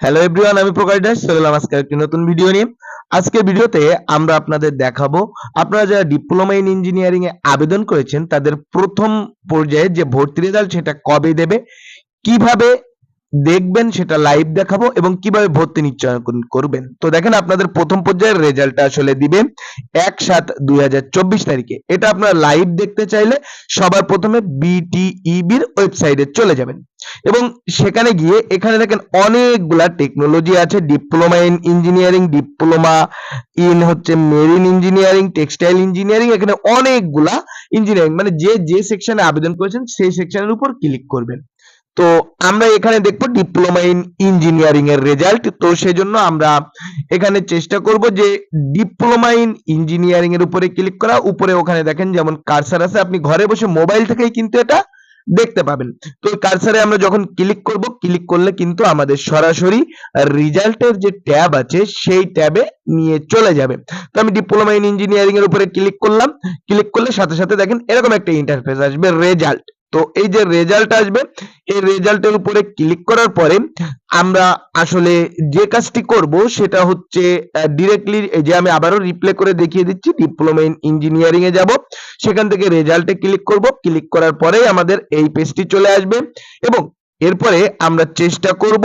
Hello everyone আমি প্রকাশ দাস, চলে এলাম আজকে একটি নতুন ভিডিও নিয়ে। আজকে ভিডিওতে আমরা আপনাদের দেখাবো, আপনারা যারা ডিপ্লোমা ইন ইঞ্জিনিয়ারিং এ আবেদন করেছেন, তাদের প্রথম পর্যায়ে যে ভর্তি রেজাল্ট সেটা কবে দেবে? কীভাবে দেখবেন সেটা লাইভ দেখাবো এবং কীভাবে ভর্তি নিশ্চয় করবেন। তো দেখেন আপনাদের প্রথম পর্যায়ের রেজাল্টটা আসলে দিবে এক সাত দুই তারিখে। এটা আপনারা লাইভ দেখতে চাইলে সবার প্রথমে বিটিইবির ওয়েবসাইটে চলে যাবেন। এবং সেখানে গিয়ে এখানে দেখেন অনেকগুলা টেকনোলজি আছে diploma in engineering diploma in হচ্ছে মেরিন ইঞ্জিনিয়ারিং টেক্সটাইল ইঞ্জিনিয়ারিং এখানে অনেকগুলা ইঞ্জিনিয়ারিং মানে যে যে সেকশনে আবেদন করেছেন, সেই সেকশনের উপর ক্লিক করবেন। তো আমরা এখানে দেখব ডিপ্লোমা ইন ইঞ্জিনিয়ারিং এর রেজাল্ট তো সেজন্য আমরা এখানে চেষ্টা করব যে ডিপ্লোমা ইন ইঞ্জিনিয়ারিং এর উপরে ক্লিক করা। উপরে ওখানে দেখেন, যেমন কারসার আছে, আপনি ঘরে বসে মোবাইল থেকেই কিন্তু এটা দেখতে পাবেন। তো কারসারে আমরা যখন ক্লিক করব ক্লিক করলে কিন্তু আমাদের সরাসরি রেজাল্টের যে ট্যাব আছে, সেই ট্যাবে নিয়ে চলে যাবে। তো আমি ডিপ্লোমা ইন ইঞ্জিনিয়ারিং এর উপরে ক্লিক করলাম। ক্লিক করলে সাথে সাথে দেখেন, এরকম একটা ইন্টারফেস আসবে রেজাল্ট তো এই যে রেজাল্ট আসবে, এই রেজাল্টের উপরে ক্লিক করার পরে আমরা আসলে যে কাজটি করব সেটা হচ্ছে ডিরেক্টলি এই যে আমি আবারও রিপ্লে করে দেখিয়ে দিচ্ছি ডিপ্লোমা ইন ইঞ্জিনিয়ারিং এ যাব। সেখান থেকে রেজাল্টে ক্লিক করব। ক্লিক করার পরেই আমাদের এই পেজটি চলে আসবে এবং এরপরে আমরা চেষ্টা করব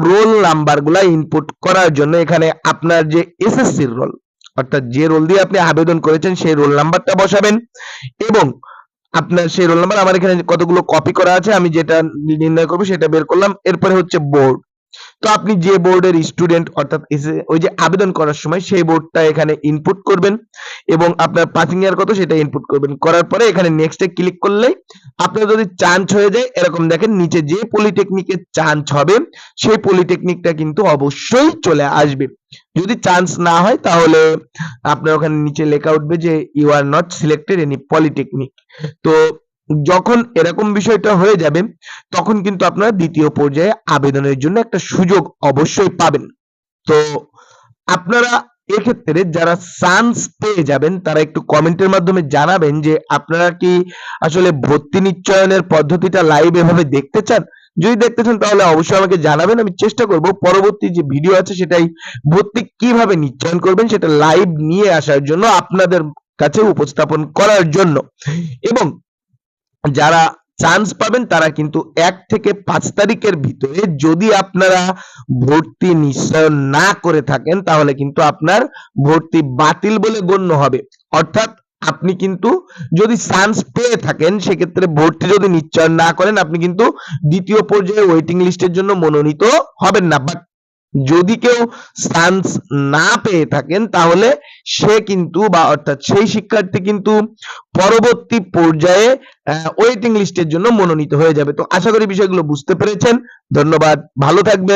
রোল নাম্বারগুলা ইনপুট করার জন্য। এখানে আপনার যে এসএসসির রোল অর্থাৎ যে রোল দিয়ে আপনি আবেদন করেছেন, সেই রোল নাম্বারটা বসাবেন এবং আপনার সেই রোল নাম্বার আমার এখানে কতগুলো কপি করা আছে, আমি যেটা নির্ণয় করব সেটা বের করলাম। এরপরে হচ্ছে বোর্ড তো আপনি যে বোর্ডের স্টুডেন্ট অর্থাৎ ওই যে আবেদন করার সময় সেই বোর্ডটা এখানে ইনপুট করবেন এবং আপনার পাসিং ইয়ার কত সেটা ইনপুট করবেন। করার পরে এখানে নেক্সটে ক্লিক করলেই আপনার যদি চান্স হয়ে যায়, এরকম দেখেন নিচে যে পলিটেকনিকের চান্স হবে, সেই পলিটেকনিকটা কিন্তু অবশ্যই চলে আসবে। যদি চান্স না হয় তাহলে আপনার ওখানে নিচে লেখা উঠবে যে you are not selected any polytechnic তো যখন এরকম বিষয়টা হয়ে যাবে, তখন কিন্তু আপনারা দ্বিতীয় পর্যায়ে আবেদনের জন্য একটা সুযোগ অবশ্যই পাবেন। তো আপনারা এক্ষেত্রে যারা চান্স পেয়ে যাবেন, তারা একটু কমেন্টের মাধ্যমে জানাবেন যে আপনারা কি আসলে ভর্তি নিশ্চয়নের পদ্ধতিটা লাইভ এভাবে দেখতে চান? যদি দেখতে চান, তাহলে অবশ্যই আমাকে জানাবেন, আমি চেষ্টা করব পরবর্তী যে ভিডিও আছে সেটাই ভর্তি কীভাবে নিশ্চয়ন করবেন, সেটা লাইভ নিয়ে আসার জন্য আপনাদের কাছে উপস্থাপন করার জন্য। এবং যারা চান্স পাবেন, তারা কিন্তু এক থেকে পাঁচ তারিখের ভিতরে যদি আপনারা ভর্তি নিশ্চয় না করে থাকেন, তাহলে কিন্তু আপনার ভর্তি বাতিল বলে গণ্য হবে। অর্থাৎ আপনি কিন্তু যদি চান্স পেয়ে থাকেন, সেক্ষেত্রে ভর্তি যদি নিশ্চয় না করেন, আপনি কিন্তু দ্বিতীয় পর্যায়ে ওয়েটিং লিস্টের জন্য মনোনীত হবেন না। বাট যদি কেউ চান্স না পেয়ে থাকেন, তাহলে সে কিন্তু বা অর্থাৎ সেই শিক্ষার্থী কিন্তু পরবর্তী পর্যায়ে ওয়েটিং লিস্টের জন্য মনোনীত হয়ে যাবে। তো আশা করি বিষয়গুলো বুঝতে পেরেছেন। ধন্যবাদ। ভালো থাকবেন।